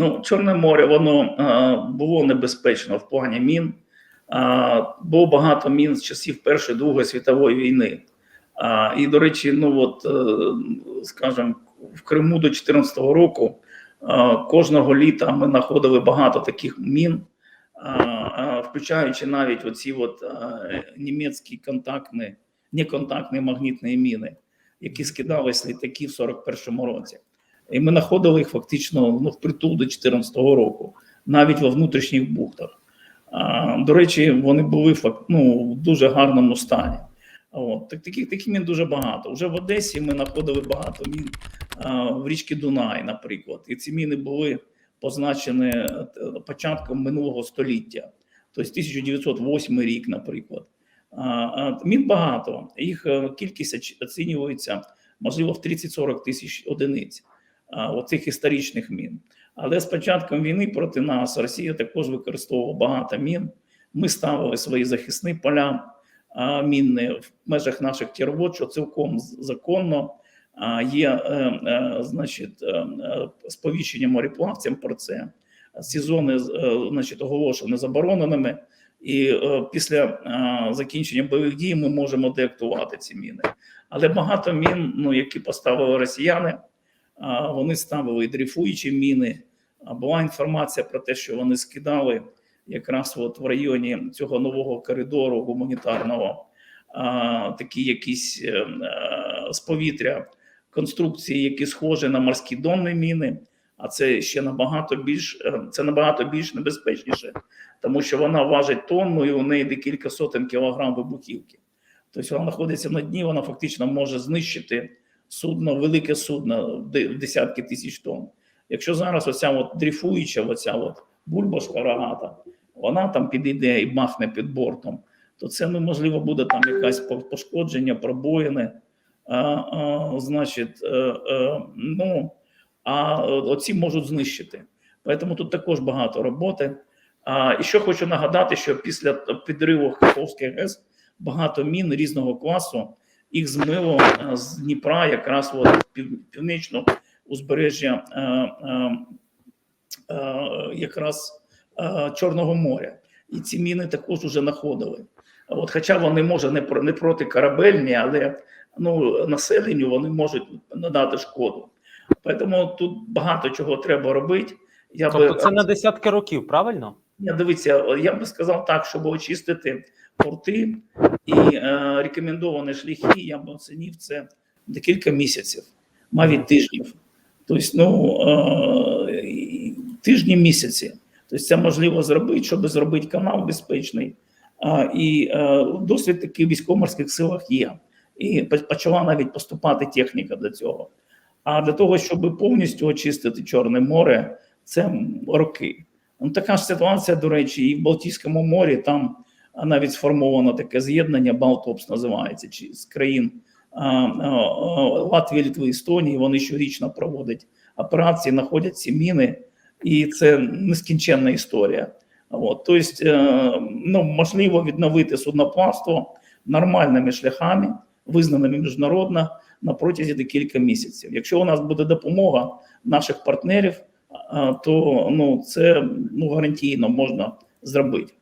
Ну, Чорне море воно е, було небезпечно в плані мін. Е, було багато мін з часів Першої Другої світової війни. А, і, до речі, ну от, е, скажімо, в Криму до 2014 року е, кожного літа ми знаходили багато таких мін, а, а, включаючи навіть оці от, е, німецькі контактні, неконтактні магнітні міни, які скидались літаки в 41-му році. І ми знаходили їх фактично ну, впритул до 2014 року, навіть во внутрішніх бухтах. А, до речі, вони були ну, в дуже гарному стані. От так таких таких мін дуже багато. Вже в Одесі ми знаходили багато мін а, в річці Дунай, наприклад. І ці міни були позначені е, початком минулого століття, тобто 1908 рік, наприклад. А, мін багато. Їх е, кількість оцінюється можливо в 30-40 тисяч одиниць оцих історичних мін. Але з початком війни проти нас Росія також використовувала багато мін. Ми ставили свої захисні поля мінні в межах наших тірвод, що цілком законно є, е, е, значить, е, сповіщення мореплавцям про це. Ці зони значить, оголошені забороненими, і після закінчення бойових дій ми можемо деактувати ці міни. Але багато мін, ну, які поставили росіяни, вони ставили і дрейфуючі міни. Була інформація про те, що вони скидали якраз от в районі цього нового коридору гуманітарного такі якісь е, е, з повітря конструкції, які схожі на морські донні міни. А це ще набагато більш е, це набагато більш небезпечніше, тому що вона важить тонну і у неї декілька сотень кілограм вибухівки. Тобто вона знаходиться на дні, вона фактично може знищити судно, велике судно десятки тисяч тонн. Якщо зараз оця от дрейфуюча, оця от бульбашка рогата, вона там підійде і махне під бортом, то це неможливо буде там якась пошкодження, пробоїни. А, а, значить, е, е, ну, а оці можуть знищити. Тому тут також багато роботи. А, і що хочу нагадати, що після підриву Каховських ГЕС багато мін різного класу їх змило е, з Дніпра, якраз от пів, північно узбережжя е, е, е, якраз е, Чорного моря. І ці міни також вже знаходили. От, хоча вони може не про не проти корабельні, але ну населенню вони можуть надати шкоду. Тому тут багато чого треба робити. Я Тобто би це на десятки років, правильно? Я дивіться, я би сказав так, щоб очистити порти і е, рекомендовані шляхи, я б оцінив це декілька місяців, навіть тижнів. Тобто, ну е, тижні місяці. Тобто, це можливо зробити, щоб зробити канал безпечний. А, і е, досвід такий в військово-морських силах є. І почала навіть поступати техніка до цього. А для того, щоб повністю очистити Чорне море, це роки. Ну, така ж ситуація, до речі, і в Балтійському морі там навіть сформовано таке з'єднання, Балтопс називається, чи з країн Латвії, Литви, Естонії. Вони щорічно проводять операції, знаходять ці міни, і це нескінченна історія. От, тобто, е, ну, можливо відновити судноплавство нормальними шляхами, визнаними міжнародно на протязі декілька місяців. Якщо у нас буде допомога наших партнерів, то ну це ну гарантійно можна зробити.